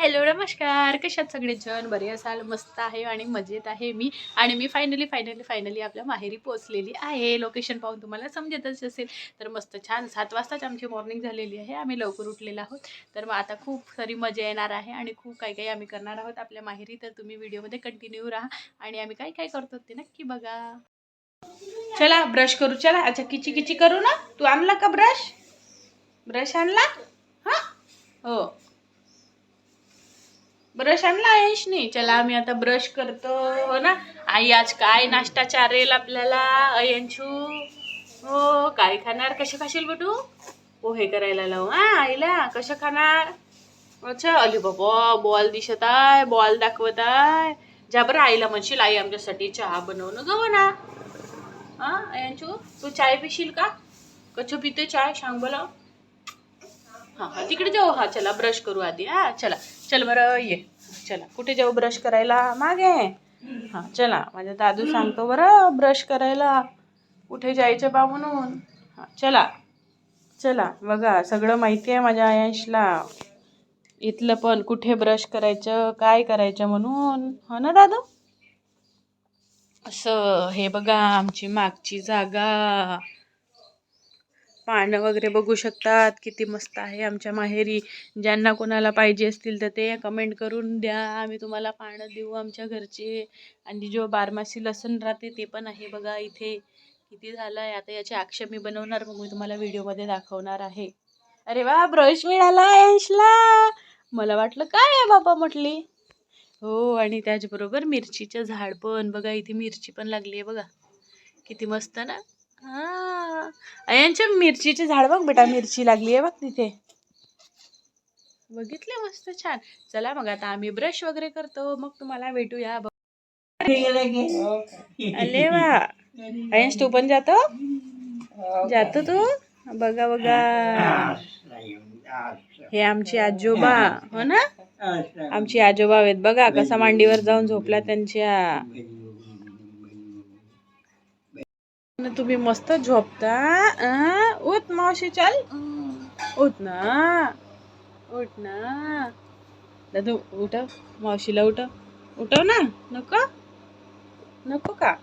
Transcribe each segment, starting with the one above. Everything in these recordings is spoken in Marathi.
हॅलो नमस्कार. कशात सगळे जण? बरे असाल? मस्त आहे आणि मजेत आहे मी. आणि मी फायनली फायनली फायनली आपल्या माहेरी पोहोचलेली आहे. लोकेशन पाहून तुम्हाला समजतच असेल. तर मस्त छान सात वाजताच आमची मॉर्निंग झालेली आहे. आम्ही लवकर उठलेलो आहोत. तर मग आता खूप सारी मजा येणार आहे आणि खूप काही काही आम्ही करणार आहोत आपल्या माहेरी. तर तुम्ही व्हिडिओमध्ये कंटिन्यू राहा आणि आम्ही काय काय करतो ते नक्की बघा. चला ब्रश करू. चला अच्छा किची किची करू ना? तू आणला का ब्रश ब्रश आणला? हां? हो. ब्रश आणला आयशनी. चला आम्ही आता ब्रश करतो. हो ना? आई आज काय नाश्ता चारेल आपल्याला? अयंशू? हो काय खाणार? कसे खाशील बेटू? पोहे हो, करायला लावू. हा आईला. कसं खाणार? अच्छा अली बाबा बॉल दिसत आहे बॉल दाखवत आहे. ज्या बरं आईला म्हणशील आई आमच्यासाठी चहा बनवणं गव ना हा अयंशू तू चाय पिशील का? कच्छ पिते चाय सांग बोला हां हां तिकडे जाऊ हा चला ब्रश करू आधी. हा चला चल बरं ये. चला कुठे जाऊ ब्रश करायला? मागे. हां चला माझ्या दादू सांगतो बरं ब्रश करायला. कुठे जायचं बा म्हणून हां चला चला बघा सगळं माहिती आहे माझ्या आयांशला. इथलं पण कुठे ब्रश करायचं काय करायचं म्हणून. हो ना दादू? असं हे बघा आमची मागची जागा. पानं वगैरे बघू शकतात. किती मस्त आहे आमच्या माहेरी. ज्यांना कोणाला पाहिजे असतील तर ते कमेंट करून द्या. आम्ही तुम्हाला पानं देऊ आमच्या घरचे. आणि जो बारमासी लसण राहते ते पण आहे बघा इथे. किती झालं आहे आता याचे अक्ष मी बनवणार मग मी तुम्हाला व्हिडिओमध्ये दाखवणार आहे. अरे वा ब्रश मिळाला यशला मला वाटलं काय आहे बाबा म्हटली? हो आणि त्याचबरोबर मिरचीचं झाड पण. बघा इथे मिरची पण लागली आहे बघा. किती मस्त ना? हा. यांच्या मिरचीचे झाड बघ बेटा मिरची लागली आहे बघ तिथे. बघितले मस्त छान. चला मग आता आम्ही ब्रश वगैरे करतो. मग तुम्हाला भेटूया. अरे अले वा. अयंश तू पण जातो? जातो तू? बघा बघा. हे आमची आजोबा. हो ना? आमची आजोबा आहेत. बघा कसा मांडीवर जाऊन झोपला त्यांच्या. न तुम्ही मस्त झोपता उठ मावशी चल. उठ ना. उठ ना. दादू उठव मावशीला उठव उठव ना. नको. नको का?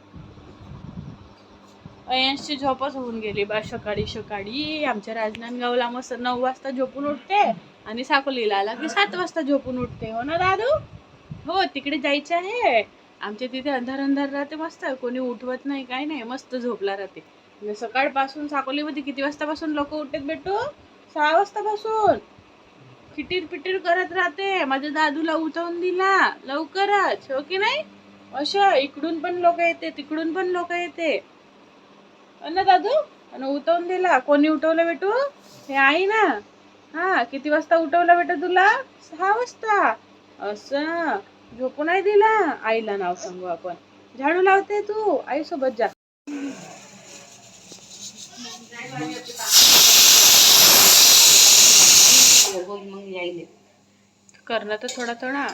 अयांशी झोपच होऊन गेली बा सकाळी सकाळी. आमच्या राजनांदगावला मस्त नऊ वाजता झोपून उठते आणि साकोलीला आला की सात वाजता झोपून उठते. हो ना दादू? हो तिकडे जायचं आहे. आमच्या तिथे अंधार अंधार राहते मस्त. कोणी उठवत नाही काय नाही. मस्त झोपला राहते. म्हणजे सकाळपासून साकोलीमध्ये किती वाजतापासून लोक उठत भेटू सहा वाजतापासून. फिटीर पिटीर करत राहते. माझ्या दादूला उठवून दिला. लवकरच. हो की नाही? अशा इकडून पण लोक येते तिकडून पण लोक येते. हो ना दादू? आणि उठवून दिला. कोणी उठवलं बेटू? हे आई ना. हा किती वाजता उठवलं बेटा तुला? सहा वाजता. असं. झोपू नाही दिला. आईला नाव सांगू आपण. झाडू लावते तू. आई सोबत जा करणं तर थोडा थोडा.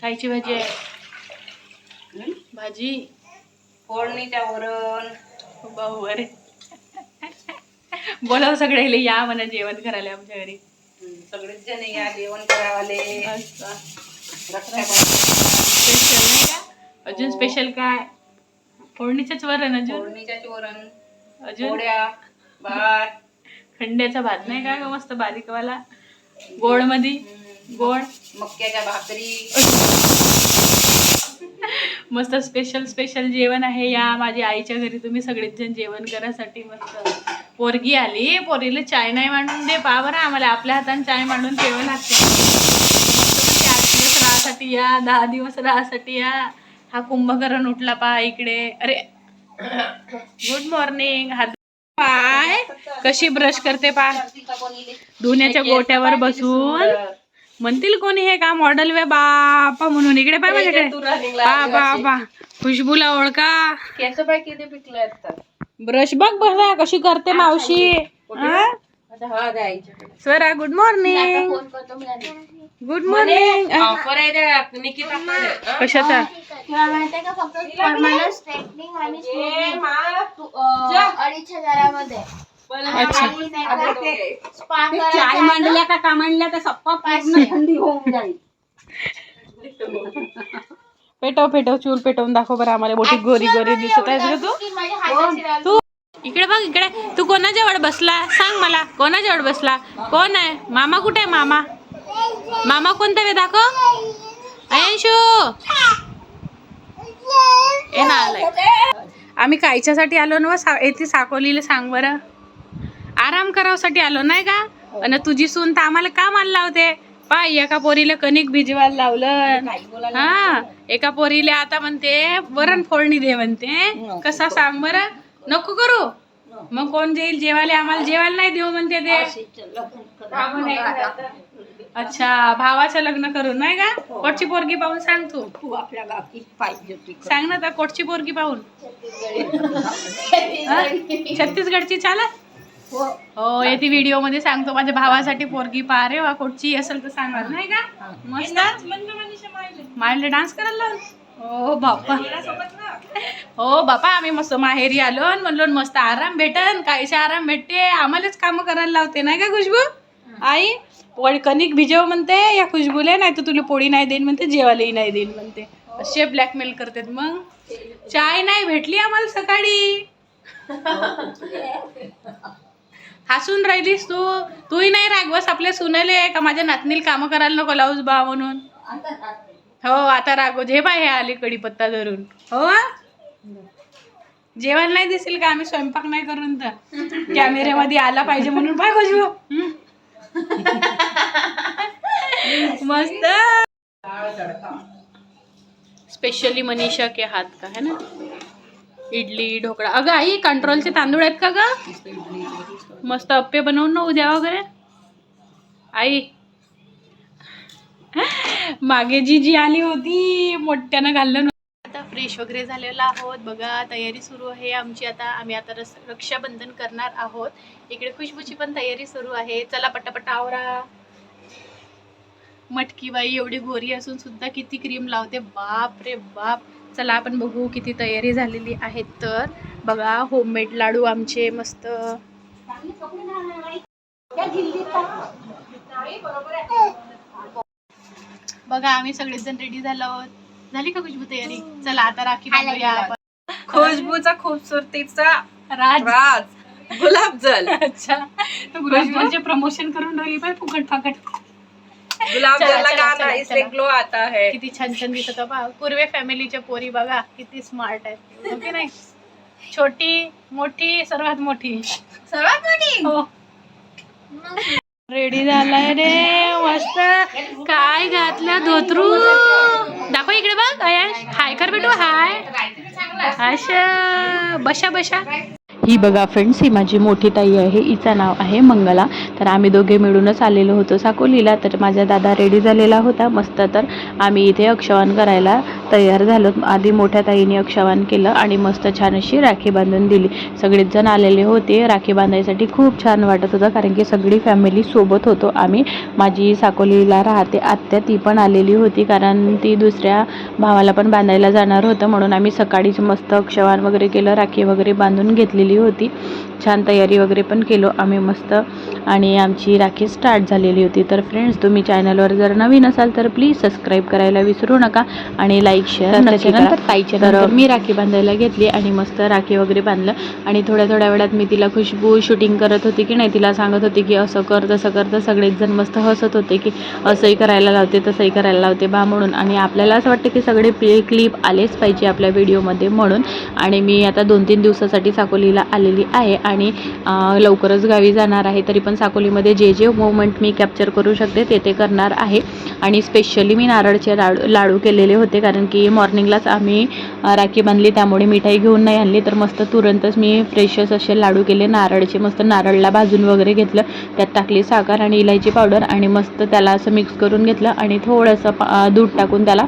खायची भाजी आहे. भाजी. फोडणीच्या वरण भाऊ अरे. बोलाव सगळे या म्हणा जेवण करायला आमच्या घरी. सगळेच जण या जेवण करावाले स्पेशल नाही का अजून स्पेशल काय फोडणीचंच वरण अजून? फोडणीच्याच वरण अजून? पोळ्या भात. खंड्याचा भात नाही का ग मस्त बारीकवाला? गोडमध्ये गोड? मक्याच्या भाकरी. मस्त स्पेशल स्पेशल जेवण आहे. या माझ्या आईच्या घरी तुम्ही सगळेच जण जेवण करासाठी मस्त पोरगी आली. पोरीला चाय नाही मांडून दे. पा बरं आम्हाला आपल्या हाताने चाय मांडून ठेवावं लागते मस्त म्हणजे आठ दिवस राहासाठी या दहा दिवस राहासाठी या. हा कुंभकर्ण उठला पा इकडे. अरे गुड मॉर्निंग हात पाय. कशी ब्रश करते पा धुण्याच्या गोट्यावर बसून. म्हणतील कोणी हे का मॉडेल वे? बापा म्हणून. इकडे पाय माझ्याकडे. बा बा बा खुशबूला ओळखा. केस पाय किती पिकले ब्रश बघ बघा कशी करते मावशी. हा? आता Swara good morning good morning offer आहे त्या निकिता कशाचा? का फक्त परमनंट स्ट्रेटनिंग आणि स्मूथनिंग अडीच हजारामध्ये अच्छा। चाय मांडल्या का का मांडल्या तर सप्पा पूर्ण थंडी होऊन जाईल पेटव पेटव चूल पेटवून दाखव बरं आम्हाला मोठी गोरी गोरी दिसत आहे तू। तू इकडे बघ इकडे. तू कोणाजवळ बसला? सांग मला कोणाजवळ बसला? कोण आहे? मामा कुठे आहे मामा? मामा कोणता वे दाखव. अयंशू! ए ना आलाय. आम्ही कायच्यासाठी आलो ना सा येथे साकोलीला सांग बरं. आराम करावसाठी आलो नाही का? आणि तुझी सून तर आम्हाला का मान लावते? पाय एका पोरीला कणिक भिजवायला लावलं. हा एका पोरीला आता म्हणते वरण फोडणी दे म्हणते. कसा सांग बरं? नको करू? मग कोण जाईल? जेवायला आम्हाला जेवायला नाही देऊ म्हणते ते. अच्छा भावाचं लग्न करू नाही का? कोटची पोरगी पाहून सांग तू. तू आपल्या गावी पाहिजे सांग ना तर कोटची पोरगी पाहून. हा? छत्तीसगडची चालत? हो. हो येते व्हिडिओमध्ये सांगतो माझ्या भावासाठी पोरगी पहा रे वा कोटची असेल तर सांगा नाही का? मस्त. माइंडला डान्स करायला लावून? हो बापा हो बापा आम्ही मस्त माहेरी आलो आणि म्हणलो मस्त आराम भेटन काहीशा आराम भेटते. आम्हालाच काम करायला लावते नाही का खुशबू? आई वड कणिक भिजव म्हणते या खुशबूला नाही तर तुला पोळी नाही देईन म्हणते जेवायलाही नाही देईन म्हणते. असे ब्लॅकमेल करतात मग. चाय नाही भेटली आम्हाला सकाळी. हसून राहिलीस तू? तूही नाही रागवस आपल्या सुनेले का माझ्या नातनीला कामं करायला नको लावूस बा म्हणून? हो आता जे बाय हे आली कडीपत्ता धरून. हो? जेवण नाही दिसेल का? आम्ही स्वयंपाक नाही करून तर. कॅमेऱ्यामध्ये आला पाहिजे म्हणून. पाय हम्म. मस्त. स्पेशली मनीषा के हात का है ना? इडली ढोकळा. अगं आई कंट्रोलचे तांदूळ आहेत का ग? मस्त अप्पे बनवून ना उद्या वगैरे? आई. मागे जी जी आली होती मोठ्यानं घाललं नव्हतं. आता फ्रेश वगैरे झालेला आहोत. बघा तयारी सुरू आहे आमची. आता आम्ही आता रस रक्षाबंधन करणार आहोत. इकडे खुशबूची पण तयारी सुरू आहे. चला पटापट आवरा. मटकी बाई एवढी गोरी असून सुद्धा किती क्रीम लावते. बाप रे बाप. चला आपण बघू किती तयारी झालेली आहे. तर बघा होममेड लाडू आमचे मस्त. बघा आम्ही सगळेच जण रेडी झालो आहोत. झाली का खुशबू तयारी? चला आता राखी बांधूया आपण. खुशबूचा खूबसूरतीचा राज. राज. गुलाबजल अच्छा. तो गुलाबजामचे प्रमोशन करून राहिली पाय फुकट फाकट. चला, चला, लगाना चला, इससे चला. ग्लो आता है किती छान छान दिसत आहे पहा पूर्वे फॅमिलीच्या पोरी बघा किती स्मार्ट आहेत. हो की नाही? छोटी मोठी सर्वात मोठी. सर्वात मोठी? हो. रेडी झालाय रे मस्त. काय घातलं? धोतरू. दाखव इकडे बघ अयश. हाय कर बेटू हाय अशा बशा बशा. ही बघा फ्रेंड्स ही माझी मोठी ताई आहे हिचं नाव आहे मंगला. तर आम्ही दोघे मिळूनच आलेलो होतो साकोलीला. तर माझा दादा रेडी झालेला होता मस्त. तर आम्ही इथे अक्षवान करायला तयार झालो. आधी मोठ्या ताईने अक्षवान केलं आणि मस्त छान अशी राखी बांधून दिली. सगळेच जण आलेले होते. राखी बांधायसाठी खूप छान वाटत होतं कारण की सगळी फॅमिली सोबत होतो आम्ही. माझी साकोलीला राहते आत्या ती पण आलेली होती कारण ती दुसऱ्या भावाला पण बांधायला जाणार होतं. म्हणून आम्ही सकाळीच मस्त अक्षवान वगैरे केलं राखी वगैरे बांधून घेतलेली. होती. छान तयारी वगैरे पण केलो. आम्ही मस्त. आणि आमची राखी स्टार्ट झालेली होती. तर फ्रेंड्स तुम्ही चॅनलवर जर नवीन असाल तर प्लीज सबस्क्राईब करायला विसरू नका आणि लाईक शेअर त्याच्यानंतर ताईच्या तर मी राखी बांधायला घेतली आणि मस्त राखी वगैरे बांधलं. आणि थोड्या थोड्या वेळात मी तिला खुशबू शूटिंग करत होती की नाही तिला सांगत होती की असं कर तसं कर तर सगळेच जण मस्त हसत होते की असंही करायला लावते तसंही करायला लावते बा म्हणून. आणि आपल्याला असं वाटतं की सगळे प्ले क्लिप आलेच पाहिजे आपल्या व्हिडिओमध्ये म्हणून. आणि मी आता दोन तीन दिवसासाठी साकोलीला आलेली आहे. आणि लवकरच गावी जाणार आहे तरी पण साकोलीमध्ये जे जे मोमेंट मी कॅप्चर करू शकते ते ते करणार आहे. आणि स्पेशली मी नारळचे लाडू लाडू केलेले होते कारण की मॉर्निंगलाच आम्ही राखी बांधली त्यामुळे मिठाई घेऊन नाही आणली तर मस्त तुरंतच मी फ्रेशच असे लाडू केले नारळचे मस्त नारळला भाजून वगैरे घेतलं त्यात टाकली साखर आणि इलायची पावडर आणि मस्त त्याला असं मिक्स करून घेतलं आणि थोडंसं पा- दूध टाकून त्याला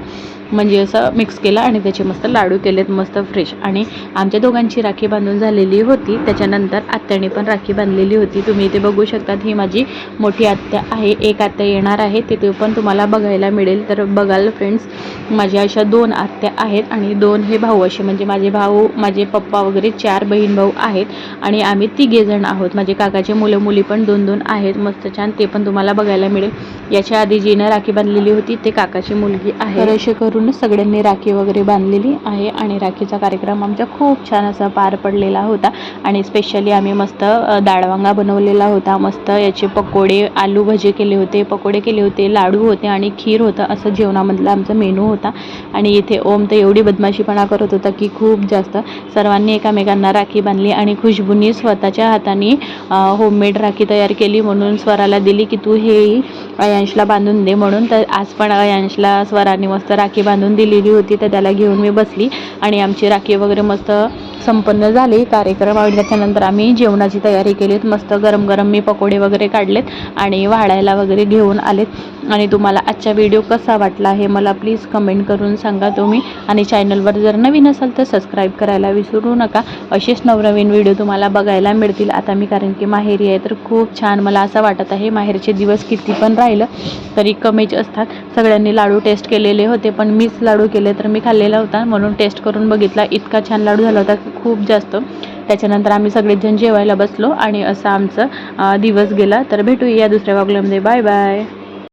म्हणजे असं मिक्स केलं आणि त्याचे मस्त लाडू केलेत मस्त फ्रेश आणि आमच्या दोघांची राखी बांधून झालेली होती. त्याच्यानंतर आत्याने पण राखी बांधलेली होती. तुम्ही इथे बघू शकतात ही माझी मोठी आत्या आहे. एक आत्या येणार आहे. तिथे पण तुम्हाला बघायला मिळेल. तर बघाल फ्रेंड्स माझ्या अशा दोन आत्या आहेत आणि दोन हे भाऊ असे. म्हणजे माझे भाऊ माझे पप्पा वगैरे चार बहीण भाऊ आहेत. आणि आम्ही तिघे जण आहोत. माझे काकाचे मुलं मुली पण दोन दोन आहेत. मस्त छान ते पण तुम्हाला बघायला मिळेल. याच्या आधी जिनं राखी बांधलेली होती ते काकाची मुलगी आहे. असे करून करूनच सगळ्यांनी राखी वगैरे बांधलेली आहे आणि राखीचा कार्यक्रम आमचा खूप छान असा पार पडलेला होता. आणि स्पेशली आम्ही मस्त अ, डाळवांगा बनवलेला होता. मस्त याचे पकोडे आलू भजे केले होते पकोडे केले होते लाडू होते आणि खीर होतं असं जेवणामधला आमचा मेनू होता. आणि इथे ओम तर एवढी बदमाशीपणा करत होता की खूप जास्त. सर्वांनी एकामेकांना राखी बांधली आणि खुशबूनी स्वतःच्या हाताने होममेड राखी तयार केली म्हणून स्वराला दिली की तू हे अयांशला बांधून दे म्हणून. तर आज पण अयांशला स्वराने मस्त राखी बांधून दिलेली होती तर त्याला घेऊन मी बसली आणि आमची राखी वगैरे मस्त संपन्न झाले. कार्यक्रम आणि त्याच्यानंतर आम्ही जेवणाची तयारी केलीत मस्त गरम गरम मी पकोडे वगैरे काढलेत आणि वाढायला वगैरे घेऊन आलेत. आणि तुम्हाला आजचा व्हिडिओ कसा वाटला हे मला प्लीज कमेंट करून सांगा तुम्ही. आणि चॅनलवर जर नवीन असाल तर सबस्क्राईब करायला विसरू नका. असेच नवनवीन व्हिडिओ तुम्हाला बघायला मिळतील. आता मी कारण की माहेरी आहे तर खूप छान मला असं वाटत आहे. माहेरचे दिवस किती पण राहिलं तरी कमीच असतात. सगळ्यांनी लाडू टेस्ट केलेले होते पण मीच लाडू केले तर मी खाल्लेला होता. म्हणून टेस्ट करून बघितला. इतका छान लाडू झाला होता. खूप जास्त. त्याच्यानंतर आम्ही सगळेजण जेवायला बसलो आणि असं आमचं दिवस गेला. तर भेटूया दुसऱ्या व्लॉगमध्ये बाय बाय